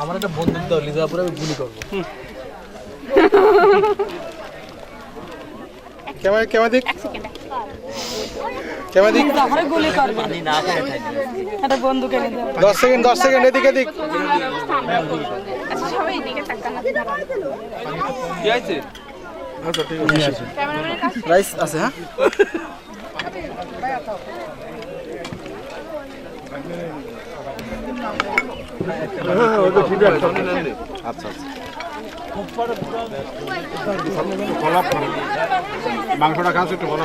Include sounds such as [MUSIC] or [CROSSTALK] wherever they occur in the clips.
আমার একটা বন্দুক দাও লিজাপুরে আমি গুলি করব। ক্যামেরা ক্যামেরা দিক ক্যামেরা দিক তারপরে গুলি করবে একটা বন্দুক এনে দেবে দশ সেকেন্ড দশ সেকেন্ড এদিকে দিক সবাই এদিকে তাকান ক্যামেরাম্যানের কাছে রাইস আছে হ্যাঁ? মাংসটা খাস একটু ভালো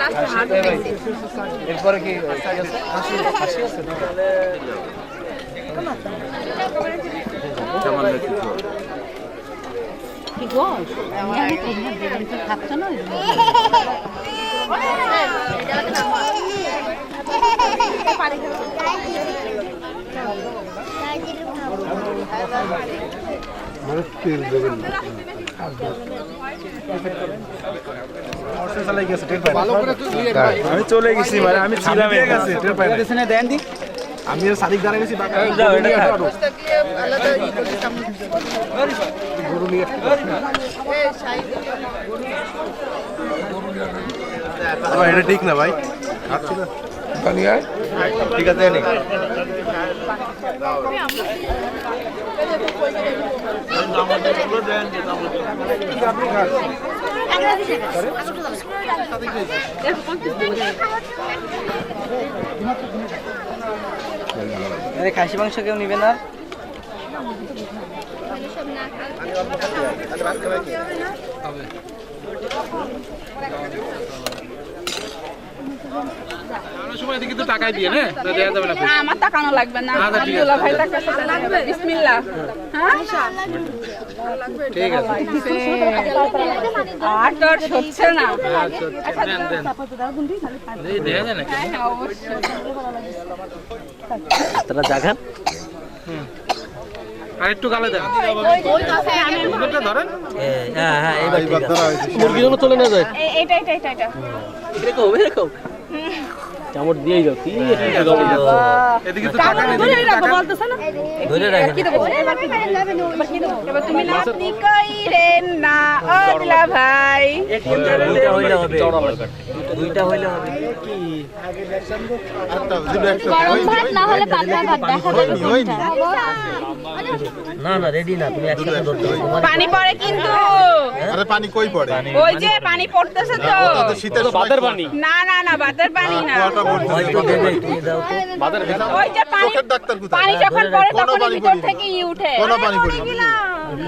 লাস্ট হাত দিয়েছি। এরপরে কি হাসি হাসি আছে আমি চলে গেছি মানে আমি ছিলাম দেন দি। আমি সাদিক দাঁড়িয়ে গেছি গরু নিয়ে এটা ঠিক না ভাই? ঠিক আছে খাসি মাংস কেউ নিবে না সময় এদিকে তো টাকাই দিয়ে না দেওয়া যাবে না না আমার তাকানো লাগবে না। আব্দুল্লাহ ভাই তাকাছে লাগবে। বিসমিল্লাহ। হ্যাঁ? ঠিক আছে। আর তোর হচ্ছে না এই দেওয়া যায় নাকি? হ্যাঁ অবশ্যই। তারা জাগান। আর একটু গালে দেন। মুখটা ধরেন। হ্যাঁ হ্যাঁ এইবার ধরা হয়েছে। মুরগি যেন চলে না যায় এটা এটা এটা এটা এরকম এরকম। 嗯 [LAUGHS] চামড় দিয়েই যাও কি এদিকে তো টাকা নেই ধরে রাখো বলতেছ না? ধরে রাখেন কি দেবো? এবার কি দেবো? এবার তুমি নাতনি কইরেন না অদলা ভাই। দুইটা হইলে হবে। দুইটা হইলে হবে। একটা গরম ভাত না হলে পাতলা ভাত দেখা যাবে না না রেডি না তুমি একসাথে ধরতে পানি পড়ে কিন্তু। আরে পানি কই পড়ে? ওই যে পানি পড়তেছে তো। শীতের বাদের পানি। না না না বাতের পানি না। ওই যে পানি চোখের ডাক্তার কোথায়? পানি যখন পড়ে কোনো তখন পানি ভিতর পড়ি থেকে ই উঠে। কোন পানি পড়ি।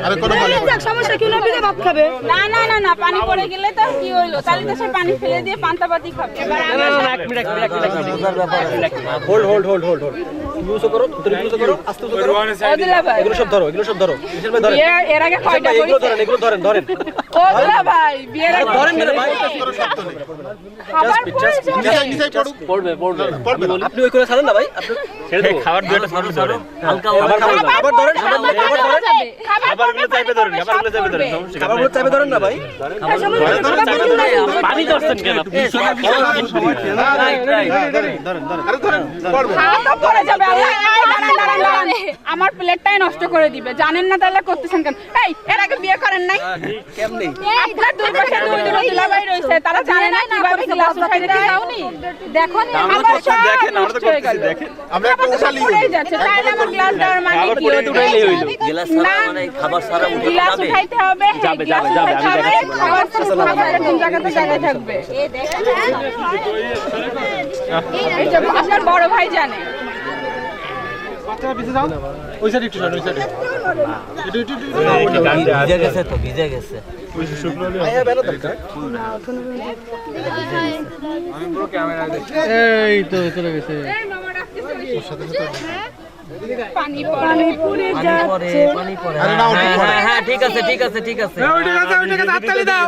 আরে কোনো পানি না। সমস্যা কি? নবীরে ভাত খাবে। না না না না পানি পড়ে গেলে তো কি হইল? তাহলে তো সে পানি ফেলে দিয়ে পান্তা পাতি খাবে। এবার আমরা বোঝার ব্যাপার hold hold hold hold hold use করো তুমি ইউজ করো আস্তে আস্তে করো। ওদিলা ভাই এগুলো সব ধরো এগুলো সব ধরো। কিসের ভাই ধরেন। এর আগে কয়টা এগুলো করেছে ধরেন এগুলো ধরেন ধরেন। ওদিলা ভাই বিয়ের আগে ধরেন মেরে ভাই। কোনো শব্দ নেই। খাবার নিচে পড়ুক। পড়বে পড়বে। না। আপনি ওই করে ছাড়েন না ভাই। আপনি ছেড়ে দেবো। খাবার দুটো সামনে ধরেন হালকা খাবার খাবার ধরেন খাবার ধরেন। খাবার গুলো চাইবে ধরেন খাবারগুলো ধরেন খাবারগুলো চাইবে ধরেন না ভাই? পানি ধরছেন কেন? ধরেন ধরেন আরে ধরেন পড়বে খাওয়া তো পড়ে যাবে আল্লাহ এই, দাঁড়ান, দাঁড়ান, দাঁড়ান। আমার প্লেটটাই নষ্ট করে দিবে। জানেন না তাহলে করতেছেন কেন? এই এর আগে বিয়ে করেন নাই? কেমনি? আপনার দুই পাশে দুই দুটো দুলাভাই রয়েছে। তারা জানে না কীভাবে গ্লাস উঠাইতে যাওনি? দেখো আমার সব হয়ে গেল। আমরা একটা উঠালি পুড়েই যাচ্ছে তাহলে আমার গ্লাস দেওয়ার মানে কি গেলাস না মানে খাবার সারা উঠে গিলাস উঠাইতে হবে হ্যাঁ, যাবে, যাবে, যাবে, আমি খাবার খাবার এরকম জায়গাতে জায়গায় থাকবে? এই যে আপনার বড় ভাই জানে। ওই সাইড একটু ওই সাইড ভিজে গেছে তো ভিজে গেছে। এই তো চলে গেছে। পানি পড়ে পানি পড়ে। ওটা হ্যাঁ, হ্যাঁ, হ্যাঁ ঠিক আছে ঠিক আছে ঠিক আছে। দাও।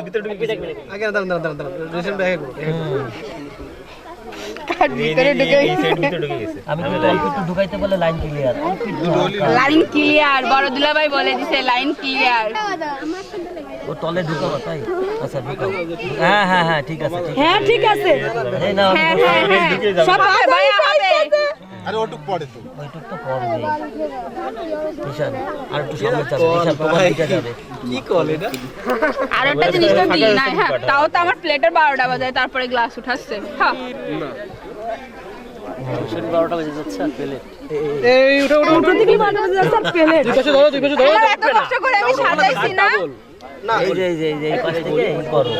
ভিতরে ঢুকে আমি একটু ঢুকাইতে বলে লাইন ক্লিয়ার লাইন ক্লিয়ার বড় দুলাভাই বলে দিছে লাইন ক্লিয়ার ও তলে ঢুকাবো তাই? আচ্ছা ঢুকাবো হ্যাঁ হ্যাঁ হ্যাঁ ঠিক আছে হ্যাঁ ঠিক আছে। আছে এই নাও হ্যাঁ হ্যাঁ হ্যাঁ। সব ভাই হবে আরে ওটুক পড়ে তো। ওইটুক তো পড়বে ঈশান আর একটু সামনে যাবে ঈশান তোমার দিকে যাবে। আর একটা জিনিস তো দিই না হ্যাঁ তাও তো আমার প্লেটের বারোটা বাজায় তারপরে গ্লাস উঠাচ্ছে। হ্যাঁ এই উঠে উঠে উঠে দুই পাশে ধরো দুই পাশে ধরো এত কষ্ট করে আমি সাজাইছি না এই যে এই যে এই যে এই পাশ থেকে এই করো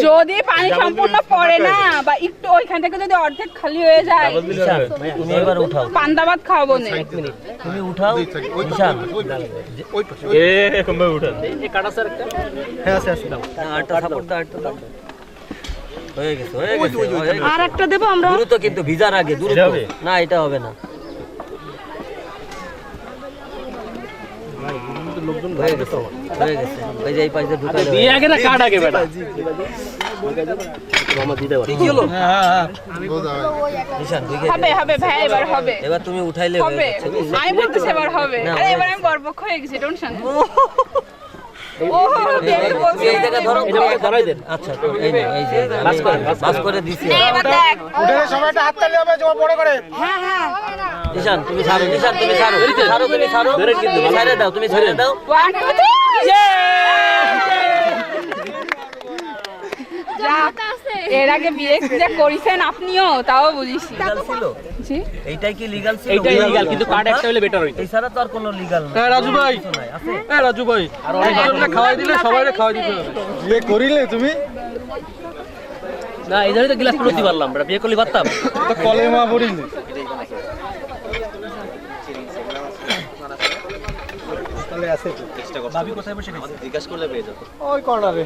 যদি পানি সম্পূর্ণ পড়ে না বা একটু ওইখান থেকে যদি অর্ধেক খালি হয়ে যায় ঈশান তুমি এবার উঠাও পান্তা ভাত খাওয়াবো না তুমি উঠাও ওই পাশে হ্যাঁ, দাও দাও হয়ে হয়ে গেছে হয়ে গেছে। আর একটা দেবো আমরা? দ্রুত কিন্তু ভিজার আগে দ্রুত। না এটা হবে না। হয়ে গেছে হয়ে গেছে। ওই যে এই পাশে ঢুকাই দাও আগে না কাট আগে বেটা? কি হলো? বোঝা হয়। ঈশান ঢুকে হবে হবে ভাই এবার তুমি উঠাইলে হবে। আমি বলতেছি এবার হবে। আরে এবার আমি হয়ে গেছি টেনশন [LAUGHS] ও তুমি এই জায়গায় ধরো ধরাই দেন। আচ্ছা তো এই নাও, এই যে বাস করে দিছি। এবার দেখ। উঠে সবাইটা হাততালি হবে জমা পড়ে করে। ঈশান তুমি ছাড়ো নিশান তুমি ছাড়ো ছাড়ো তুমি ছাড়ো। তুমি ছাড়ে দাও তুমি ছেড়ে দাও। ওয়ান টু থ্রি এর আগে বিয়ে যে করেছেন আপনিও তাও বুঝিছি ছিল? জি। এইটাই কি লিগাল ছিল? এইটাই legal, কিন্তু কার্ড একটা হলে better হইতো। এছাড়া তো আর কোনো লিগাল না হ্যাঁ রাজু ভাই? হ্যাঁ রাজু ভাই। আর অনেকজনকে খাওয়াই দিলে সবাই খাওয়াই দিতে হবে। বিয়ে করিলে তুমি? না এই জন্যই তো গ্লাস প্রতি পারলাম বেটা, বিয়ে করলে পারতাম। তো কলেমা পড়িলে। ভাবি কোথায় বসে গেছে? ওই কর্নারে।